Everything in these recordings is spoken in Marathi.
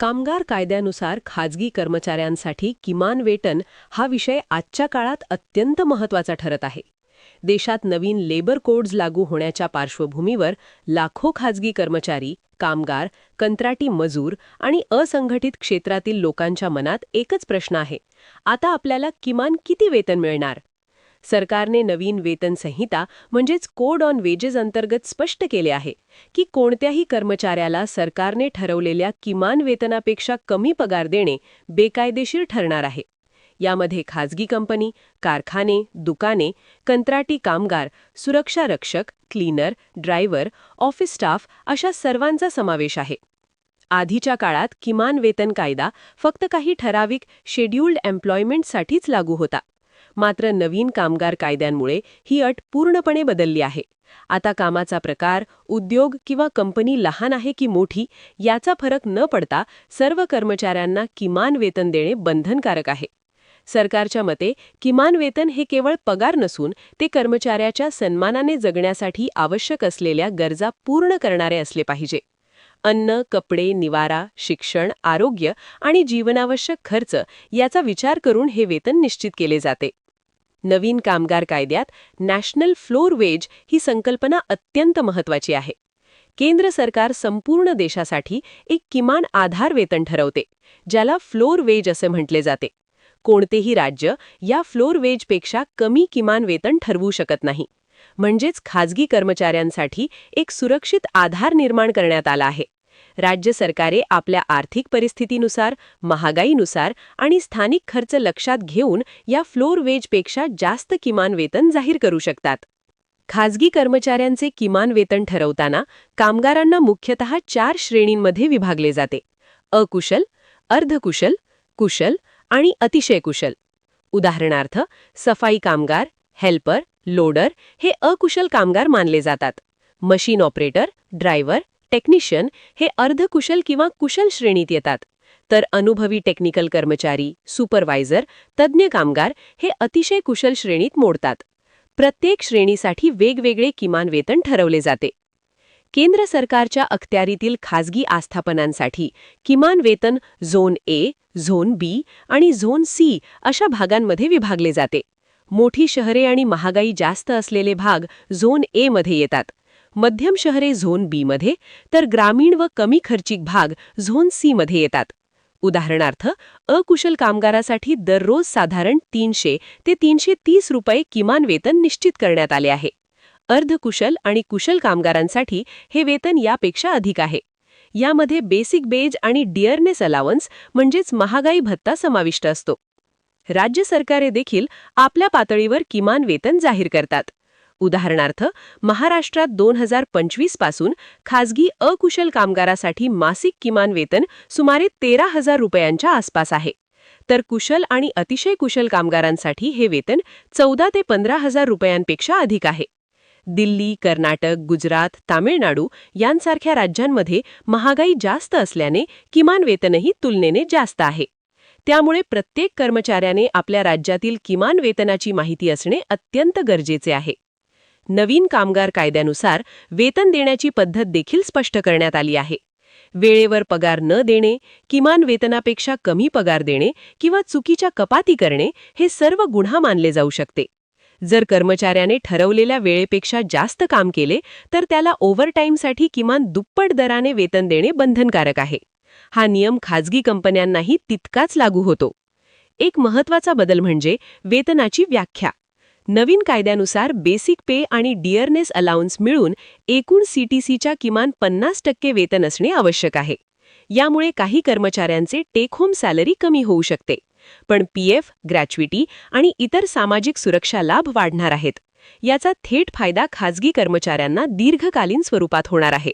कामगार कायद्यानुसार खाजगी कर्मचाऱ्यांसाठी किमान वेतन हा विषय आजच्या काळात अत्यंत महत्त्वाचा ठरत आहे. देशात नवीन लेबर कोड्स लागू होण्याच्या पार्श्वभूमीवर लाखो खाजगी कर्मचारी कामगार कंत्राटी मजूर आणि असंघटित क्षेत्रातील लोकांच्या मनात एकच प्रश्न आहे. आता आपल्याला किमान किती वेतन मिळणार? सरकारने नवीन वेतन संहिता म्हणजेच कोड ऑन वेजेस अंतर्गत स्पष्ट केले आहे की कोणत्याही कर्मचाऱ्याला सरकारने ठरवलेल्या किमान वेतनापेक्षा कमी पगार देणे बेकायदेशीर ठरणार आहे. यामध्ये खाजगी कंपनी कारखाने दुकाने कंत्राटी कामगार सुरक्षा रक्षक क्लीनर ड्रायव्हर ऑफिस स्टाफ अशा सर्वांचा समावेश आहे. आधीच्या काळात किमान वेतन कायदा फक्त काही ठराविक शेड्युल्ड एम्प्लॉयमेंटसाठीच लागू होता. मात्र नवीन कामगार कायद्यांमुळे ही अट पूर्णपणे बदलली आहे. आता कामाचा प्रकार उद्योग किंवा कंपनी लहान आहे की मोठी याचा फरक न पडता सर्व कर्मचाऱ्यांना किमान वेतन देणे बंधनकारक आहे. सरकारच्या मते किमान वेतन हे केवळ पगार नसून ते कर्मचाऱ्याच्या सन्मानाने जगण्यासाठी आवश्यक असलेल्या गरजा पूर्ण करणारे असले पाहिजे. अन्न कपडे निवारा शिक्षण आरोग्य आणि जीवनावश्यक खर्च याचा विचार करून हे वेतन निश्चित केले जाते. नवीन कामगार कायद्यात नॅशनल फ्लोर वेज ही संकल्पना अत्यंत महत्वाची आहे. केंद्र सरकार संपूर्ण देशासाठी एक किमान आधार वेतन ठरवते ज्याला फ्लोर वेज असे म्हटले जाते. कोणतेही राज्य या फ्लोर वेजपेक्षा कमी किमान वेतन ठरवू शकत नाही. म्हणजेच खाजगी कर्मचाऱ्यांसाठी एक सुरक्षित आधार निर्माण करण्यात आला आहे. राज्य सरकारे आपल्या आर्थिक परिस्थितीनुसार महागाईनुसार आणि स्थानिक खर्च लक्षात घेऊन या फ्लोर वेजपेक्षा जास्त किमान वेतन जाहीर करू शकतात. खाजगी कर्मचाऱ्यांचे किमान वेतन ठरवताना कामगारांना मुख्यतः चार श्रेणींमध्ये विभागले जाते. अकुशल अर्धकुशल कुशल आणि अतिशय कुशल उदाहरणार्थ सफाई कामगार हेल्पर लोडर हे अकुशल कामगार मानले जातात. मशीन ऑपरेटर ड्रायव्हर टेक्निशियन हे अर्धकुशल किंवा कुशल श्रेणीत येतात. तर अनुभवी टेक्निकल कर्मचारी सुपरवायझर तज्ज्ञ कामगार हे अतिशय कुशल श्रेणीत मोडतात. प्रत्येक श्रेणीसाठी वेगवेगळे किमान वेतन ठरवले जाते. केंद्र सरकारच्या अखत्यारीतील खाजगी आस्थापनांसाठी किमान वेतन झोन ए झोन बी आणि झोन सी अशा भागांमध्ये विभागले जाते. मोठी शहरे आणि महागाई जास्त असलेले भाग झोन ए मध्ये येतात. मध्यम शहरे झोन बी मध्ये तर ग्रामीण व कमी खर्चिक भाग झोन सी मध्ये येतात. उदाहरणार्थ अकुशल कामगारासाठी दररोज साधारण तीनशे ते तीनशे तीस रुपये किमान वेतन निश्चित करण्यात आले आहे. अर्धकुशल आणि कुशल कामगारांसाठी हे वेतन यापेक्षा अधिक आहे. यामध्ये बेसिक बेज आणि डिअरनेस अलावन्स म्हणजेच महागाई भत्ता समाविष्ट असतो. राज्य सरकारे देखील आपल्या पातळीवर किमान वेतन जाहीर करतात. उदाहरणार्थ महाराष्ट्रात दोन हजार पंचवीसपासून खाजगी अकुशल कामगारासाठी मासिक किमान वेतन सुमारे तेरा हजार रुपयांच्या आसपास आहे. तर कुशल आणि अतिशय कुशल कामगारांसाठी हे वेतन चौदा ते पंधरा हजार रुपयांपेक्षा अधिक आहे. दिल्ली कर्नाटक गुजरात तामिळनाडू यांसारख्या राज्यांमध्ये महागाई जास्त असल्याने किमान वेतनही तुलनेने जास्त आहे. त्यामुळे प्रत्येक कर्मचाऱ्याने आपल्या राज्यातील किमान वेतनाची माहिती असणे अत्यंत गरजेचे आहे. नवीन कामगार कायद्यानुसार वेतन देण्याची पद्धत देखील स्पष्ट करण्यात आली आहे. वेळेवर पगार न देणे किमान वेतनापेक्षा कमी पगार देणे किंवा चुकीच्या कपाती करणे हे सर्व गुन्हा मानले जाऊ शकते. जर कर्मचाऱ्याने ठरवलेल्या वेळेपेक्षा जास्त काम केले तर त्याला ओव्हरटाईमसाठी किमान दुप्पट दराने वेतन देणे बंधनकारक आहे. हा नियम खाजगी कंपन्यांनाही तितकाच लागू होतो. एक महत्त्वाचा बदल म्हणजे वेतनाची व्याख्या. नवीन कायद्यानुसार बेसिक पे आणि डिअरनेस अलाउन्स मिळून एकूण सीटीसीच्या किमान पन्नास टक्के वेतन असणे आवश्यक आहे. यामुळे काही कर्मचाऱ्यांचे टेक होम सॅलरी कमी होऊ शकते. पण पीएफ ग्रॅच्युइटी आणि इतर सामाजिक सुरक्षा लाभ वाढणार आहेत. याचा थेट फायदा खाजगी कर्मचाऱ्यांना दीर्घकालीन स्वरूपात होणार आहे.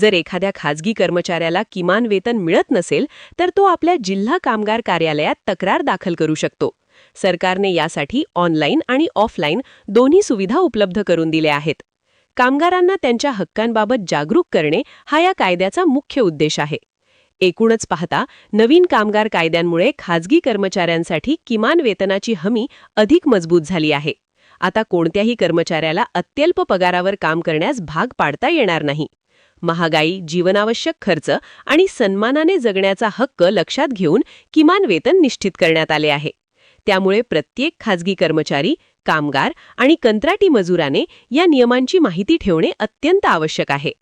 जर एखाद्या खाजगी कर्मचाऱ्याला किमान वेतन मिळत नसेल तर तो आपल्या जिल्हा कामगार कार्यालयात तक्रार दाखल करू शकतो. सरकारने यासाठी ऑनलाईन आणि ऑफलाईन दोन्ही सुविधा उपलब्ध करून दिल्या आहेत. कामगारांना त्यांच्या हक्कांबाबत जागरूक करणे हा या कायद्याचा मुख्य उद्देश आहे. एकूणच पाहता नवीन कामगार कायद्यांमुळे खाजगी कर्मचाऱ्यांसाठी किमान वेतनाची हमी अधिक मजबूत झाली आहे. आता कोणत्याही कर्मचाऱ्याला अत्यल्प पगारावर काम करण्यास भाग पाडता येणार नाही. महागाई जीवनावश्यक खर्च आणि सन्मानाने जगण्याचा हक्क लक्षात घेऊन किमान वेतन निश्चित करण्यात आले आहे. त्यामुळे प्रत्येक खाजगी कर्मचारी कामगार आणि कंत्राटी मजुराने या नियमांची माहिती ठेवणे अत्यंत आवश्यक आहे.